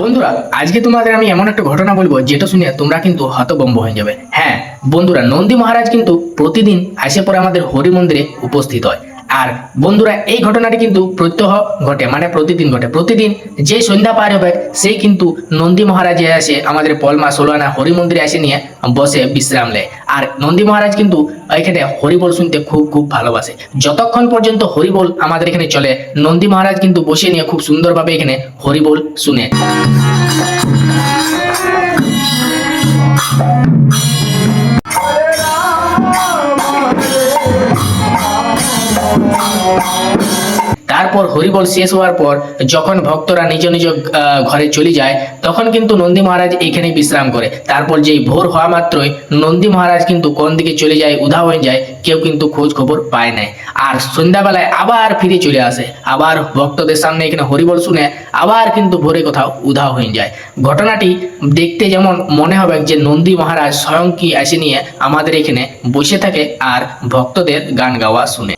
বন্ধুরা, আজকে তোমাদের আমি এমন একটা ঘটনা বলব, যেটা শুনে তোমরা কিন্তু হতবম্ব হয়ে যাবে। হ্যাঁ বন্ধুরা, নন্দী মহারাজ কিন্তু প্রতিদিন আসে পরে আমাদের হরি মন্দিরে উপস্থিত হয়। আর বন্ধুরা, এই ঘটনাটি কিন্তু প্রত্যহ ঘটে মানে প্রতিদিন ঘটে। প্রতিদিন যে সন্ধ্যা পার হবে, সেই কিন্তু নন্দী মহারাজ আসে আমাদের পলমা সোলানা হরি মন্দিরে এসে নিয়ে বসে বিশ্রাম নেয়। আর নন্দী মহারাজ কিন্তু এখানে হরিবোল শুনতে খুব খুব ভালোবাসে। যতক্ষণ পর্যন্ত হরিবোল আমাদের এখানে চলে, নন্দী মহারাজ কিন্তু বসে নিয়ে খুব সুন্দরভাবে এখানে হরিবোল শুনে। তারপর হরিবল শেষ হওয়ার পর যখন ভক্তরা নিজ নিজ ঘরে চলে যায়, তখন কিন্তু নন্দী মহারাজ এইখানে বিশ্রাম করে। তারপর যেই ভোর হওয়া মাত্রই নন্দী মহারাজ কিন্তু কোন দিকে চলে যায় উধা হয়ে যায়, কেউ কিন্তু খোঁজ খবর পায় নাই। আর সন্ধ্যাবেলায় আবার ফিরে চলে আসে। আবার ভক্তদের সামনে এখানে হরিবল শুনে আবার কিন্তু ভোরে কোথাও উধাও হয়ে যায়। ঘটনাটি দেখতে যেমন মনে হবে যে নন্দী মহারাজ স্বয়ং কি এসে নিয়ে আমাদের এখানে বসে থাকে আর ভক্তদের গান গাওয়া শুনে।